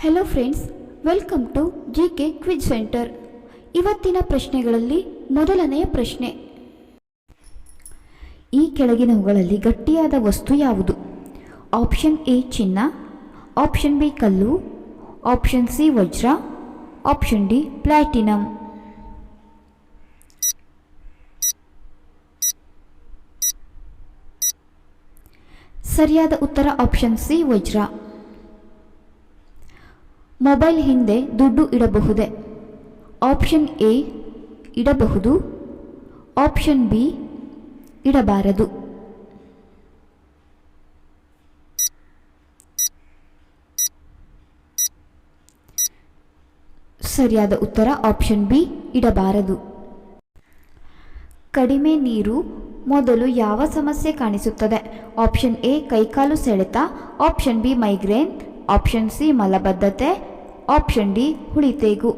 Hello friends welcome to G K quiz centre ಇವತ್ತಿನ ಪ್ರಶ್ನೆಗಳಲ್ಲಿ ಮೊದಲನೆಯ ಪ್ರಶ್ನೆ. ಈ ಕೆಳಗಿನವುಗಳಲ್ಲಿ ಗಟ್ಟಿಯಾದ ವಸ್ತು ಯಾವುದು? ಆಪ್ಷನ್ ಎ ಚಿನ್ನ ಆಪ್ಷನ್ ಬಿ ಕಲ್ಲು ಆಪ್ಷನ್ ಸಿ ವಜ್ರ ಆಪ್ಷನ್ ಡಿ ಪ್ಲಾಟಿನಂ ಸರಿಯಾದ ಉತ್ತರ ಆಪ್ಷನ್ ಸಿ ವಜ್ರ. ಮೊಬೈಲ್ ಹಿಂದೆ ದುಡ್ಡು ಇಡಬಹುದೇ? ಆಪ್ಷನ್ ಎ ಇಡಬಹುದು, ಆಪ್ಷನ್ ಬಿ ಇಡಬಾರದು. ಸರಿಯಾದ ಉತ್ತರ ಆಪ್ಷನ್ ಬಿ ಇಡಬಾರದು. ಕಡಿಮೆ ನೀರು ಮೊದಲು ಯಾವ ಸಮಸ್ಯೆ ಕಾಣಿಸುತ್ತದೆ? ಆಪ್ಷನ್ ಎ ಕೈಕಾಲು ಸೆಳೆತ, option B migraine, option C ಮಲಬದ್ಧತೆ ಆಪ್ಷನ್ ಡಿ, ಹುಳಿತೇಗು.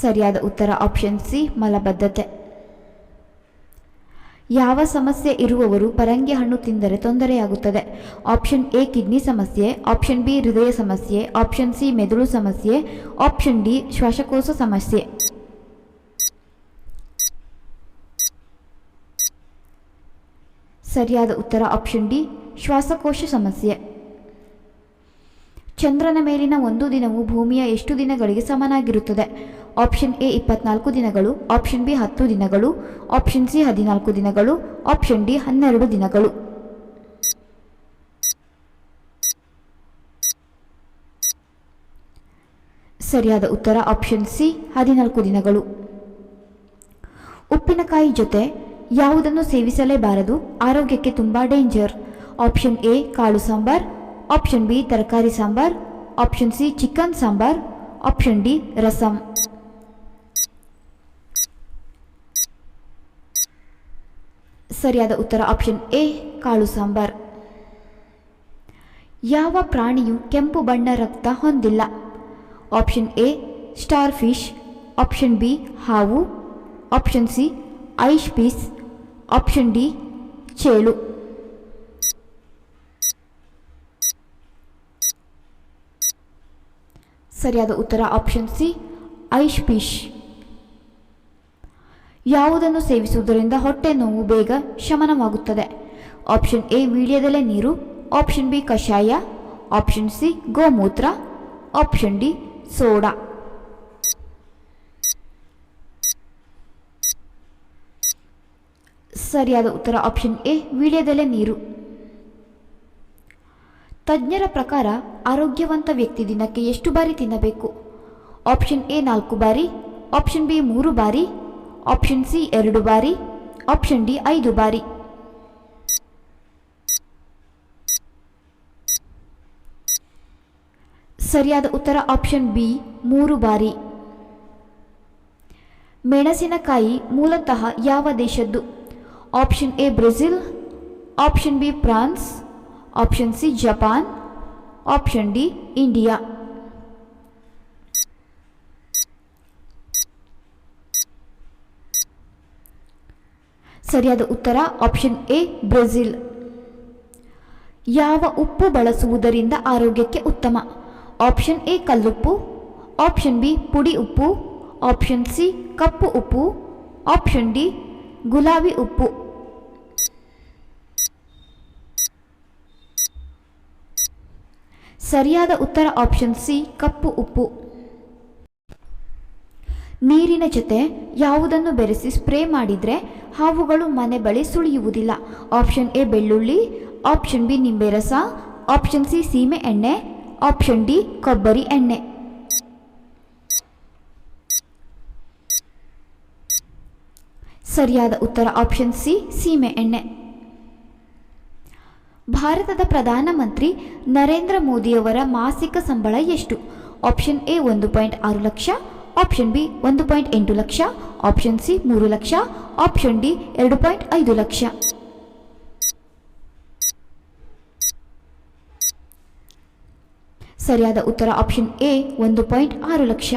ಸರಿಯಾದ ಉತ್ತರ ಆಪ್ಷನ್ ಸಿ, ಮಲಬದ್ಧತೆ. ಯಾವ ಸಮಸ್ಯೆ ಇರುವವರು ಪರಂಗಿ ಹಣ್ಣು ತಿಂದರೆ ತೊಂದರೆಯಾಗುತ್ತದೆ. ಆಪ್ಷನ್ ಎ, ಕಿಡ್ನಿ ಸಮಸ್ಯೆ. ಆಪ್ಷನ್ ಬಿ, ಹೃದಯ ಸಮಸ್ಯೆ. ಆಪ್ಷನ್ ಸಿ, ಮೆದುಳು ಸಮಸ್ಯೆ. ಆಪ್ಷನ್ ಡಿ, ಶ್ವಾಸಕೋಶ ಸಮಸ್ಯೆ. ಸರಿಯಾದ ಉತ್ತರ ಆಪ್ಷನ್ ಡಿ, ಶ್ವಾಸಕೋಶ ಸಮಸ್ಯೆ. ಚಂದ್ರನ ಮೇಲಿನ ಒಂದು ದಿನವು ಭೂಮಿಯ ಎಷ್ಟು ದಿನಗಳಿಗೆ ಸಮನಾಗಿರುತ್ತದೆ? ಆಪ್ಷನ್ ಎ, ಇಪ್ಪತ್ನಾಲ್ಕು ದಿನಗಳು. ಆಪ್ಷನ್ ಬಿ, ಹತ್ತು ದಿನಗಳು. ಆಪ್ಷನ್ ಸಿ, ಹದಿನಾಲ್ಕು ದಿನಗಳು. ಆಪ್ಷನ್ ಡಿ, ಹನ್ನೆರಡು ದಿನಗಳು. ಸರಿಯಾದ ಉತ್ತರ ಆಪ್ಷನ್ ಸಿ, ಹದಿನಾಲ್ಕು ದಿನಗಳು. ಉಪ್ಪಿನಕಾಯಿ ಜೊತೆ ಯಾವುದನ್ನು ಸೇವಿಸಲೇಬಾರದು? ಆರೋಗ್ಯಕ್ಕೆ ತುಂಬ ಡೇಂಜರ್ ಆಪ್ಷನ್ ಎ ಕಾಳು ಸಾಂಬಾರ್. ಆಪ್ಷನ್ ಬಿ ತರಕಾರಿ sambar. Option C chicken sambar. Option D rasam. ಸರಿಯಾದ ಉತ್ತರ ಆಪ್ಷನ್ ಎ ಕಾಳು ಸಾಂಬಾರ್. ಯಾವ ಪ್ರಾಣಿಯು ಕೆಂಪು ಬಣ್ಣ ರಕ್ತ ಹೊಂದಿಲ್ಲ? Option A starfish option B ಹಾವು. Option C icefish option D ಚೇಳು ಸರಿಯಾದ ಉತ್ತರ ಆಪ್ಷನ್ ಸಿ ಐಶ್ ಪೀಶ್ ಯಾವುದನ್ನು ಸೇವಿಸುವುದರಿಂದ ಹೊಟ್ಟೆ ನೋವು ಬೇಗ ಶಮನವಾಗುತ್ತದೆ? ಆಪ್ಷನ್ ಎ ವೀಳ್ಯದೆಲೆ ನೀರು. ಆಪ್ಷನ್ ಬಿ ಕಷಾಯ. ಆಪ್ಷನ್ ಸಿ ಗೋಮೂತ್ರ. Option D soda. ಸರಿಯಾದ ಉತ್ತರ ಆಪ್ಷನ್ ಎ ವೀಳ್ಯದೆಲೆ ನೀರು. ತಜ್ಞರ ಪ್ರಕಾರ ಆರೋಗ್ಯವಂತ ವ್ಯಕ್ತಿ ದಿನಕ್ಕೆ ಎಷ್ಟು ಬಾರಿ ತಿನ್ನಬೇಕು? ಆಪ್ಷನ್ ಎ ನಾಲ್ಕು ಬಾರಿ ಆಪ್ಷನ್ ಬಿ ಮೂರು ಬಾರಿ ಆಪ್ಷನ್ ಸಿ ಎರಡು ಬಾರಿ ಆಪ್ಷನ್ ಡಿ ಐದು ಬಾರಿ. ಸರಿಯಾದ ಉತ್ತರ ಆಪ್ಷನ್ ಬಿ ಮೂರು ಬಾರಿ. ಮೆಣಸಿನಕಾಯಿ ಮೂಲತಃ ಯಾವ ದೇಶದ್ದು? Option A Brazil option B France option C Japan option D India ಸರಿಯಾದ ಉತ್ತರ ಆಪ್ಷನ್ ಎ ಬ್ರೆಜಿಲ್ ಯಾವ ಉಪ್ಪು ಬಳಸುವುದರಿಂದ ಆರೋಗ್ಯಕ್ಕೆ ಉತ್ತಮ? ಆಪ್ಷನ್ ಎ ಕಲ್ಲುಪ್ಪು. ಆಪ್ಷನ್ ಬಿ ಪುಡಿ ಉಪ್ಪು. ಆಪ್ಷನ್ ಸಿ ಕಪ್ಪು ಉಪ್ಪು. ಆಪ್ಷನ್ ಡಿ ಗುಲಾಬಿ ಉಪ್ಪು. ಸರಿಯಾದ ಉತ್ತರ ಆಪ್ಷನ್ ಸಿ ಕಪ್ಪು ಉಪ್ಪು. ನೀರಿನ ಜೊತೆ ಯಾವುದನ್ನು ಬೆರೆಸಿ ಸ್ಪ್ರೇ ಮಾಡಿದರೆ ಹಾವುಗಳು ಮನೆ ಬಳಿ ಸುಳಿಯುವುದಿಲ್ಲ. ಆಪ್ಷನ್ ಎ ಬೆಳ್ಳುಳ್ಳಿ. ಆಪ್ಷನ್ ಬಿ ನಿಂಬೆ ರಸ ಆಪ್ಷನ್ ಸಿ ಸೀಮೆ ಎಣ್ಣೆ. ಆಪ್ಷನ್ ಡಿ ಕೊಬ್ಬರಿ ಎಣ್ಣೆ. ಸರಿಯಾದ ಉತ್ತರ ಆಪ್ಷನ್ ಸಿ ಸೀಮೆ ಎಣ್ಣೆ. ಭಾರತದ ಪ್ರಧಾನಮಂತ್ರಿ ನರೇಂದ್ರ ಮೋದಿಯವರ ಮಾಸಿಕ ಸಂಬಳ ಎಷ್ಟು? ಆಪ್ಷನ್ ಎ ಒಂದು ಪಾಯಿಂಟ್ ಆರು ಲಕ್ಷ ಆಪ್ಷನ್ ಬಿ ಒಂದು ಪಾಯಿಂಟ್ ಎಂಟು ಲಕ್ಷ ಆಪ್ಷನ್ ಸಿ ಮೂರು ಲಕ್ಷ ಆಪ್ಷನ್ ಡಿ ಎರಡು ಪಾಯಿಂಟ್ ಐದು ಲಕ್ಷ. ಸರಿಯಾದ ಉತ್ತರ ಆಪ್ಷನ್ ಎ ಒಂದು ಪಾಯಿಂಟ್ ಆರು ಲಕ್ಷ.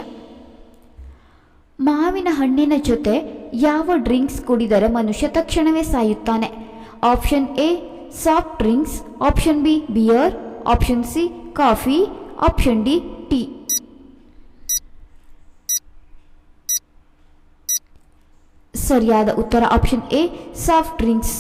ಮಾವಿನ ಹಣ್ಣಿನ ಜೊತೆ ಯಾವ ಡ್ರಿಂಕ್ಸ್ ಕುಡಿದರೆ ಮನುಷ್ಯ ತಕ್ಷಣವೇ ಸಾಯುತ್ತಾನೆ? Option A soft drinks option B beer option C coffee option D tea ಸರಿಯಾದ ಉತ್ತರ ಆಪ್ಷನ್ ಎ ಸಾಫ್ಟ್ ಡ್ರಿಂಕ್ಸ್